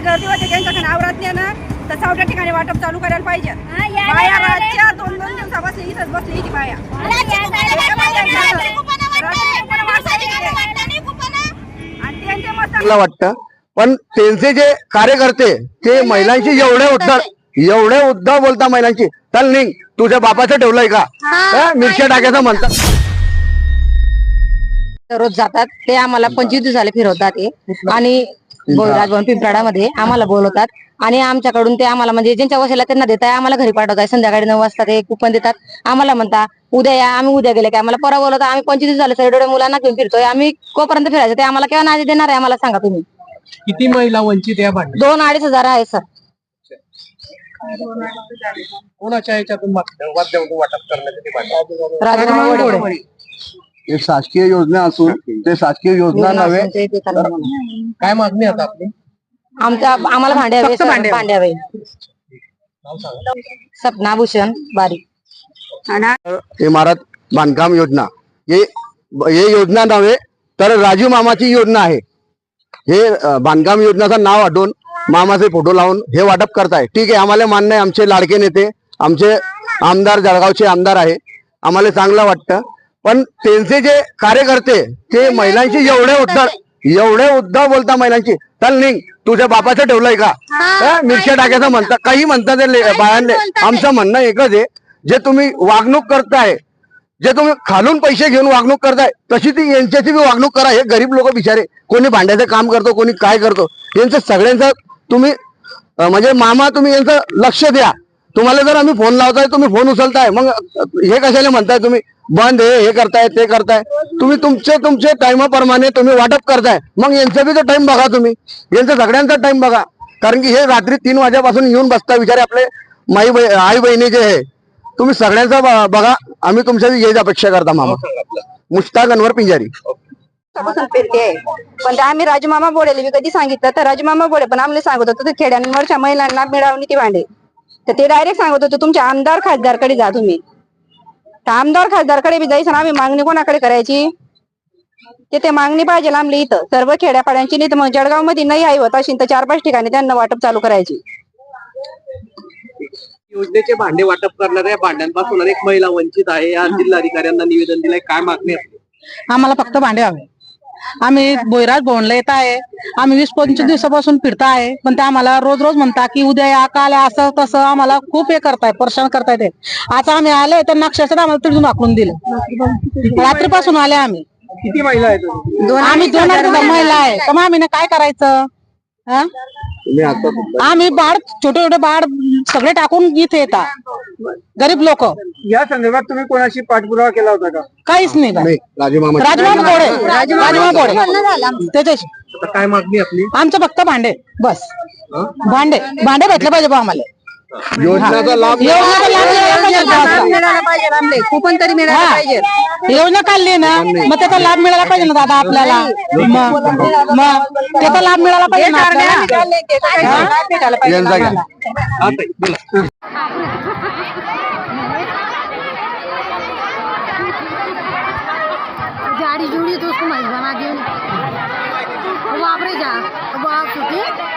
गर्दी होते त्यांच्याकडे आवरत नाही ना तर चौथ्या ठिकाणी वाटप चालू करायला पाहिजे. हा, बाया रातच्या दोन दोन दिवसा बसली इथंच बसली इथे बाया. वाटतं, चांगलं वाटतं पण त्यांचे जे कार्यकर्ते ते महिलांशी एवढे उद्धव एवढे उद्धव बोलता महिलांची चल निघ तुझ्या बापाचं ठेवलंय का? हा, मिरच्या टाकायचं म्हणतात. रोज जातात. ते आम्हाला पंचवीस दिवसाला फिरवतात ते आणि राजभवन पिंपराडामध्ये आम्हाला बोलवतात. आणि आमच्याकडून ते आम्हाला म्हणजे ज्यांच्या वशाला त्यांना देताय आम्हाला घरी पाठवताय संध्याकाळी नऊ वाजता ते कुपन देतात. आम्हाला म्हणता उद्या या आम्ही उद्या गेले की? आम्हाला परवा बोलवता आम्ही पंचवीस दिवस झाले सर मुलांना घेऊन फिरतोय. आम्ही कोपर्यंत फिरायचं ते आम्हाला केव्हा नादी देणार आहे आम्हाला सांगा तुम्ही. किती महिला वंचित या भांडण दोन अडीच हजार आहे सर. कोणाच्या माध्यमातून वाटप करण्यासाठी भांडण राजभवन हे शासकीय योजना असून ते शासकीय योजना नव्हे. काय मागणी आता आपली? आमच्या आम्हाला भांडे हवे भांडे हवे. नाव सांगा. सपना भूषण बारीक इमारत बांधकाम योजना. हे हे योजना नव्हे तर राजू मामाची योजना आहे. हे अं, बांधकाम योजनाचं नाव हटवून मामाचे फोटो लावून हे वाटप करताय. ठीक आहे आम्हाला मान्य आहे आमचे लाडके नेते आमचे आमदार जळगावचे आमदार आहे. आम्हाला चांगलं वाटतं. पण त्यांचे जे कार्यकर्ते ते महिलांशी एवढे उद्धव एवढे उद्धव बोलता महिलांची चल निघ तुझ्या बापाचं ठेवलंय का? मिरच्या टाकायचं म्हणतात काही म्हणतात ते बायांले आमचं म्हणणं एकच आहे जे तुम्ही वागणूक करताय जे तुम्ही खालून पैसे घेऊन वागणूक करताय तशी ती यांच्याची बी वागणूक करा. हे गरीब लोक बिचारे. कोणी भांड्याचं काम करतो कोणी काय करतो. यांचं सगळ्यांचं तुम्ही म्हणजे मामा तुम्ही यांचं लक्ष द्या. तुम्हाला जर आम्ही फोन लावताय तुम्ही फोन उचलताय मग हे कशाला म्हणताय तुम्ही? बंद हे हे करताय ते करताय. तुम्ही तुमचे तुमचे टाइमाप्रमाणे तुम्ही वाटप करताय. मग यांचा बी तर टाइम बघा तुम्ही. यांचा सगळ्यांचा टाइम बघा. कारण की हे रात्री तीन वाजेपासून येऊन बसता. विचारे आपले माई बहि- आई बहिणी जे आहे तुम्ही सगळ्यांचा बघा. आम्ही तुमच्या हेच अपेक्षा करता मामा. आपलं. मुश्ताक अनवर पिंजारी. फिरते पण ते आम्ही राजमामा बोडेले मी कधी सांगितलं तर राजमामा बोडे पण आम्हाला सांगत होतो ते खेड्यांवरच्या महिलांना मिळवणी ती भांडे. तर ते डायरेक्ट सांगत होते तुमच्या आमदार खासदारकडे जा तुम्ही. तर आमदार खासदारकडे बी जायचं ना आम्ही मागणी कोणाकडे करायची? ते ते मागणी पाहिजे आमली इथं. सर्व खेड्यापाड्यांची नाही तर मग जळगावमध्ये नाही आहे होत अशी तर चार पाच ठिकाणी त्यांना वाटप चालू करायची. योजनेचे भांडे वाटप करणाऱ्या भांड्यांपासून अनेक महिला वंचित आहे. या जिल्हाधिकाऱ्यांना निवेदन दिलंय. काय मागणी आहे? आम्हाला फक्त भांडे हवे. आम्ही बोयराज भवनला येत आहे. आम्ही वीस पंचवीस दिवसापासून फिरता आहे पण ते आम्हाला रोज रोज म्हणता की उद्या या काल या, असं तसं आम्हाला खूप हे करताय परेशान करताय ते. आता आम्ही आले तर नक्षत्र आम्हाला तिथून आखून दिलं. रात्रीपासून आले आम्ही. किती महिला आहेत? आम्ही दोन हजार महिला आहे तर मग आम्ही ना काय करायचं? हा? तुम्ही आता आम्ही बाळ छोटे छोटे बाळ सगळे टाकून इथे येतात. गरीब लोक. या संदर्भात तुम्ही कोणाशी पाठपुरावा केला होता का? काहीच नाही नाही राजू मामा राजमामा गोडे राजमामा गोडे त्याच्याशी. आता काय मागणी आपली? आमचं फक्त भांडे. बस. भांडे. भांडे भेटले पाहिजे बा आम्हाला. योजनाचा लाभ योजना मिळाला पाहिजे आमले कुपन तरी. पाहिजे. योजना काढली ना मग त्याचा लाभ मिळाला पाहिजे ना दादा आपल्याला? मग मग त्याचा लाभ मिळाला पाहिजे ना आपल्याला? यांचा घ्या. हा ताई, बोला. गाड़ी जुड़ी तो उसको मज बना दी अब आप रह जा अब आप छुट्टी